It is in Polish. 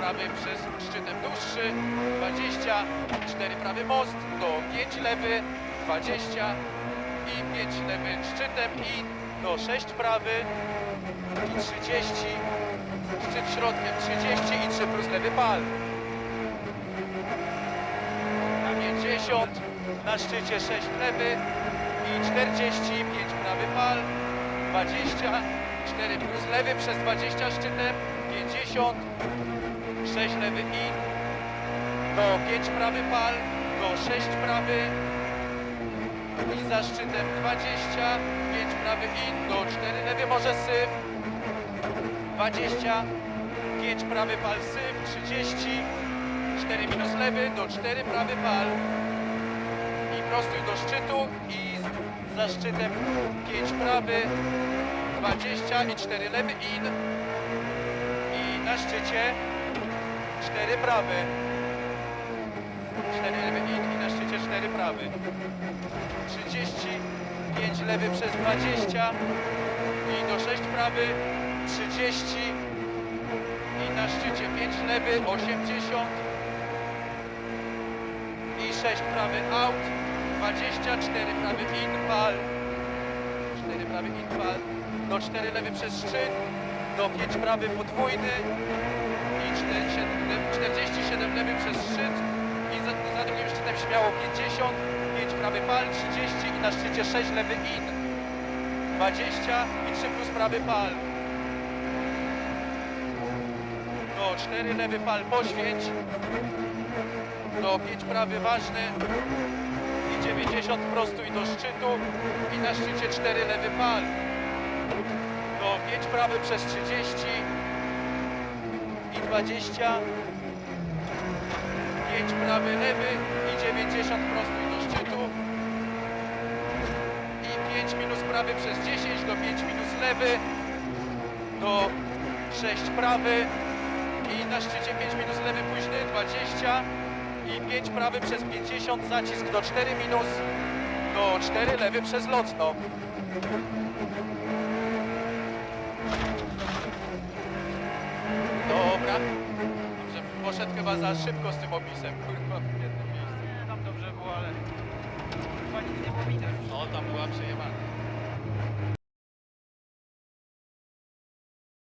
prawy przez szczytem dłuższy, 20, 4 prawy most, do 5 lewy, 20 i 5 lewy szczytem i do 6 prawy. I 30, szczyt środkiem 30 i 3 plus lewy pal. Na 50, na szczycie 6 lewy i 40, 5 prawy pal, 20, 4 plus lewy przez 20 szczytem, 50, 6 lewy in, do 5 prawy pal, do 6 prawy i za szczytem 20, 5 prawy in, do 4 lewy. Może syf, 20, 5 prawy pal syf, 30, 4 minus lewy, do 4 prawy pal prostuj do szczytu i za szczytem 5 prawy, 20 i 4 lewy in. I na szczycie 4 prawy. 4 lewy in i na szczycie 4 prawy. 30 5 lewy przez 20 i do 6 prawy. 30 i na szczycie 5 lewy 80 i 6 prawy out 24 prawy in pal 4 prawy in pal do 4 lewy przez szczyt. Do 5 prawy podwójny. I 47, 47 lewy przez szczyt. I za, za drugim szczytem śmiało 50 5 prawy pal 30 i na szczycie 6 lewy in. 20 i 3 plus prawy pal. Do 4 lewy pal poświęć. Do 5 prawy ważny 90 prostuj do szczytu. I na szczycie 4 lewy pal. Do 5 prawy przez 30 i 20 5 prawy lewy i 90 prostuj do szczytu. I 5 minus prawy przez 10 do 5 minus lewy. Do 6 prawy. I na szczycie 5 minus lewy późny 20 i 5 prawy przez 50 zacisk do 4 minus do 4 lewy przez lotno. Dobra. Dobrze, poszedł chyba za szybko z tym opisem, kurwa, w jednym miejscu. Nie, tam dobrze było, ale chyba nic nie powinno.